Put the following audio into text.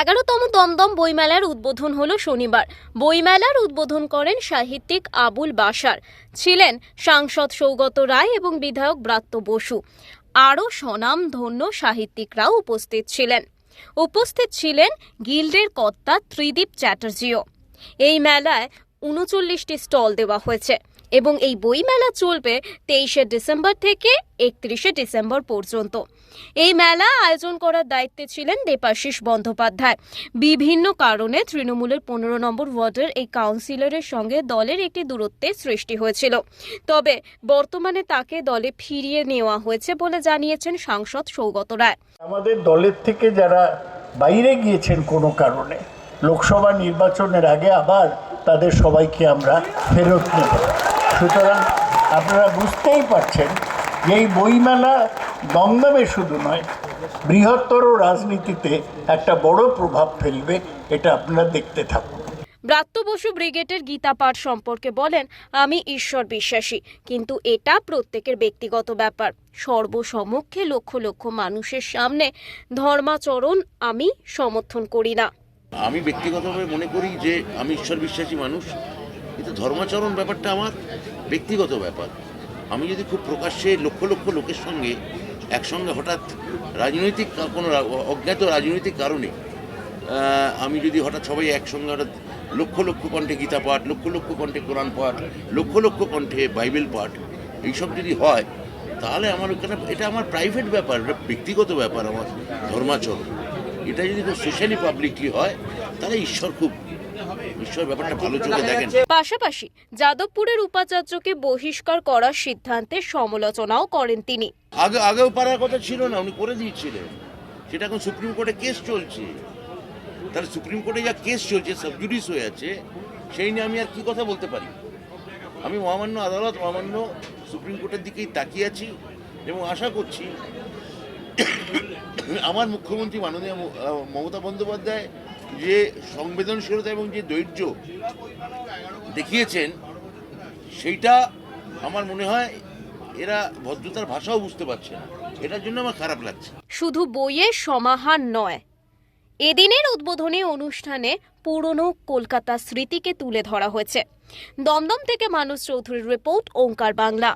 এগারোতম দমদম বইমেলার উদ্বোধন হল শনিবার। বইমেলার উদ্বোধন করেন সাহিত্যিক আবুল বাসার ছিলেন সাংসদ সৌগত রায় এবং বিধায়ক ব্রাত্য বসু। আরও স্বনামধন্য সাহিত্যিকরাও উপস্থিত ছিলেন। উপস্থিত ছিলেন গিল্ডের কর্তা ত্রিদীপ চ্যাটার্জিও। এই মেলায় উনচল্লিশটি স্টল দেওয়া হয়েছে। এবং এই বইমেলা চলবে তেইশে ডিসেম্বর থেকে একত্রিশে ডিসেম্বর পর্যন্ত। এই মেলা আয়োজন করার দায়িত্বে ছিলেন দেবাশিস বন্দ্যোপাধ্যায়। বিভিন্ন কারণে তৃণমূলের পনেরো নম্বর ওয়ার্ডের এই কাউন্সিলরের সঙ্গে দলের একটি দূরত্বের সৃষ্টি হয়েছিল। তবে বর্তমানে তাকে দলে ফিরিয়ে নেওয়া হয়েছে বলে জানিয়েছেন সাংসদ সৌগত রায়। আমাদের দলের থেকে যারা বাইরে গিয়েছেন কোনো কারণে, লোকসভা নির্বাচনের আগে আবার তাদের সবাইকে আমরা ফেরত নেব। সুতরাং আপনারা বুঝতেই পারছেন যে এই বইমেলা দমদমে শুধু নয় বৃহত্তর রাজনীতিতে একটা বড় প্রভাব ফেলবে এটা আপনারা দেখতে থাকুন। ব্রাত্য বসু ব্রিগেডের গীতা পাঠ সম্পর্কে বলেন আমি ঈশ্বর বিশ্বাসী কিন্তু এটা প্রত্যেকের ব্যক্তিগত ব্যাপার। সর্বসমক্ষে লক্ষ লক্ষ মানুষের সামনে ধর্মাচরণ আমি সমর্থন করি না। আমি ব্যক্তিগতভাবে মনে করি যে আমি ঈশ্বর বিশ্বাসী মানুষ কিন্তু ধর্মাচরণ ব্যাপারটা আমার ব্যক্তিগত ব্যাপার। আমি যদি খুব প্রকাশ্যে লক্ষ লক্ষ লোকের সঙ্গে একসঙ্গে হঠাৎ রাজনৈতিক কোনো অজ্ঞাত রাজনৈতিক কারণে আমি যদি হঠাৎ সবাই একসঙ্গে হঠাৎ লক্ষ লক্ষ কণ্ঠে গীতা পাঠ, লক্ষ লক্ষ কণ্ঠে কোরআন পাঠ, লক্ষ লক্ষ কণ্ঠে বাইবেল পাঠ, এইসব যদি হয়, তাহলে আমার ওখানে এটা আমার প্রাইভেট ব্যাপার ব্যক্তিগত ব্যাপার আমার ধর্মাচরণ। এটা যদি সোশ্যালি পাবলিকলি হয় তাহলে ঈশ্বর খুব পাশাপাশি যাদবপুরের উপাচার্যকে বহিষ্কার করার সিদ্ধান্তের সমালোচনাও করেন তিনি। আগে আগেও পারার কথা ছিল না উনি করে দিয়েছিলেন। সেটা এখন সুপ্রিম কোর্টে কেস চলছে। তাহলে সুপ্রিম কোর্টে যা কেস চলছে সাবজুডিস হয়ে আছে সেই নিয়ে আমি আর কি কথা বলতে পারি? আমি মহামান্য আদালত মহামান্য সুপ্রিম কোর্টের দিকেই তাকিয়ে আছি এবং আশা করছি আমার মুখ্যমন্ত্রী মাননীয় মমতা বন্দ্যোপাধ্যায় যে সংবেদনশীলতা এবং যে ধৈর্য দেখিয়েছেন, সেইটা আমার মনে হয় এরা ভদ্রতার ভাষাও বুঝতে পারছে না। এটার জন্য আমার খারাপ লাগছে। শুধু বইয়ের সমাহার নয়, এদিনের উদ্বোধনী অনুষ্ঠানে পুরনো কলকাতা স্মৃতিকে তুলে ধরা হয়েছে। দমদম থেকে মানুষ চৌধুরীর রিপোর্ট, ওঙ্কার বাংলা।